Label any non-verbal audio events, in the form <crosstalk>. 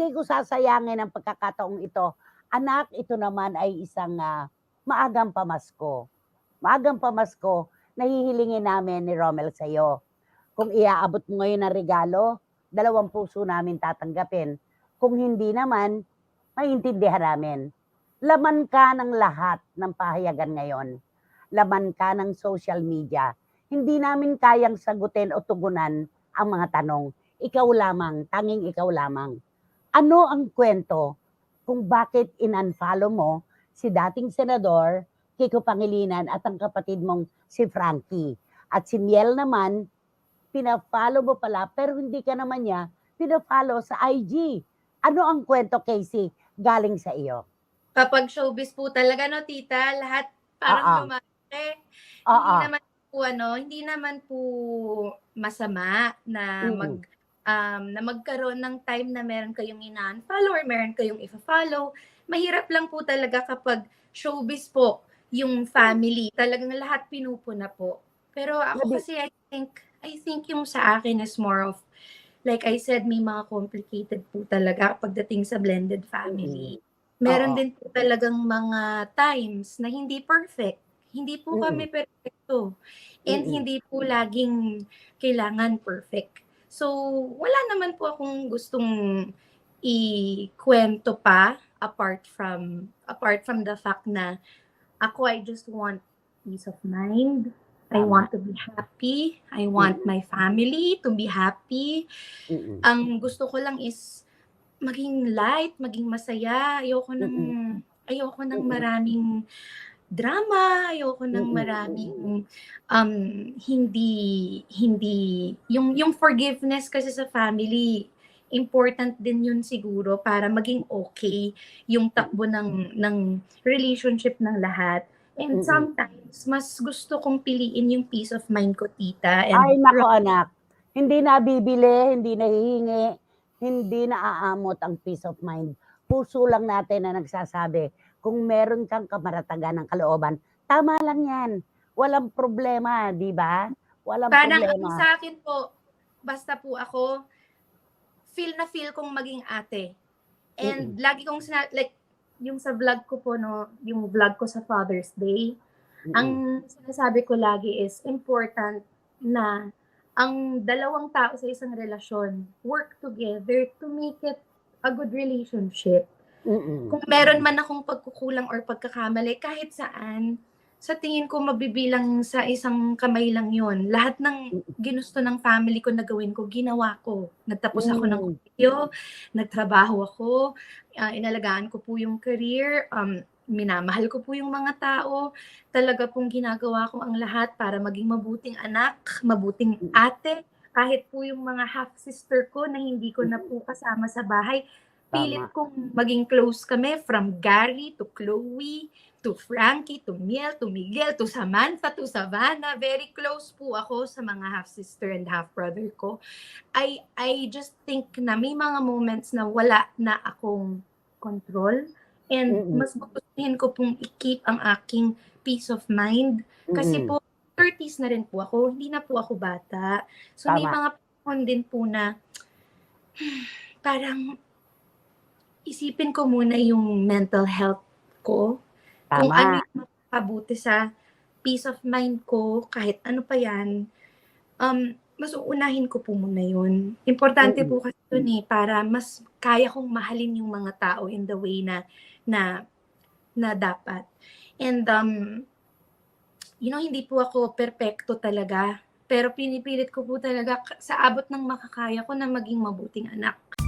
Hindi ko sasayangin ang pagkakataong ito. Anak, ito naman ay isang ah, maagang pamasko. Maagang pamasko, nahihilingin namin ni Romel sa iyo. Kung iaabot mo ngayon ng regalo, dalawang puso namin tatanggapin. Kung hindi naman, maintindihan namin. Laman ka ng lahat ng pahayagan ngayon. Laman ka ng social media. Hindi namin kayang sagutin o tugunan ang mga tanong. Ikaw lamang, tanging ikaw lamang. Ano ang kwento kung bakit in-unfollow mo si dating senador Kiko Pangilinan at ang kapatid mong si Frankie? At si Miel naman, pina-follow mo pala pero hindi ka naman niya pina-follow sa IG. Ano ang kwento, Casey, galing sa iyo? Kapag showbiz po talaga, no, tita, lahat parang Oo. lumaki. Oo. Hindi naman po, ano, hindi naman po masama na Mm. mag um, na magkaroon ng time na meron kayong ina-unfollow or meron kayong i-follow. Mahirap lang po talaga kapag showbiz po yung family. Talagang lahat pinupuna po. Pero ako kasi I think I think yung sa akin is more of like I said may mga complicated po talaga pagdating sa blended family. Meron Oo. din po talagang mga times na hindi perfect. Hindi po Mm. kami perfecto. And hindi po laging kailangan perfect. So, wala naman po akong gustong ikwento pa apart from apart from the fact na ako I just want peace of mind. I want to be happy. I want my family to be happy ang gusto ko lang is maging light, maging masaya. Ayoko ng ayoko ng maraming drama, ayoko ng maraming um hindi hindi yung yung forgiveness kasi sa family important din yun siguro para maging okay yung takbo ng ng relationship ng lahat. And sometimes mas gusto kong piliin yung peace of mind ko, tita. And Ay, nako anak. Hindi nabibili, hindi nahihingi, hindi naaamot ang peace of mind. Puso lang natin na nagsasabi, kung meron kang kamaratagan ng kalooban, tama lang yan. Walang problema, di ba? Walang Parang ang problema. sa akin po, basta po ako, feel na feel kong maging ate. And lagi kong sina- like, yung sa vlog ko po, no, yung vlog ko sa Father's Day, Mm-mm. ang sinasabi ko lagi is important na ang dalawang tao sa isang relasyon work together to make it a good relationship Mm-mm. kung meron man akong pagkukulang or pagkakamali, kahit saan, sa tingin ko mabibilang sa isang kamay lang yon. Lahat ng ginusto ng family ko na gawin ko, ginawa ko. Nagtapos ako ng Mm. kolehiyo, nagtrabaho ako, ah, inalagaan ko po yung career, um, minamahal ko po yung mga tao. Talaga pong ginagawa ko ang lahat para maging mabuting anak, mabuting ate, kahit po yung mga half-sister ko na hindi ko na po kasama sa bahay, pilit Tama. kong maging close kami from Gary to Chloe to Frankie to Miel to Miguel to Samantha to Savannah. Very close po ako sa mga half-sister and half-brother ko. I, I just think na may mga moments na wala na akong control and Mm-mm. mas gustuhin ko pong i-keep ang aking peace of mind kasi Mm-mm. po 30s na rin po ako, hindi na po ako bata. So may Tama. mga panahon din po na <sighs> parang isipin ko muna yung mental health ko. Kung ano Tama. yung makakabuti sa peace of mind ko, kahit ano pa yan, um, mas uunahin ko po muna yun. Importante po kasi yun eh, para mas kaya kong mahalin yung mga tao in the way na, na, na dapat. And, um, you know, hindi po ako perpekto talaga. Pero pinipilit ko po talaga sa abot ng makakaya ko na maging mabuting anak.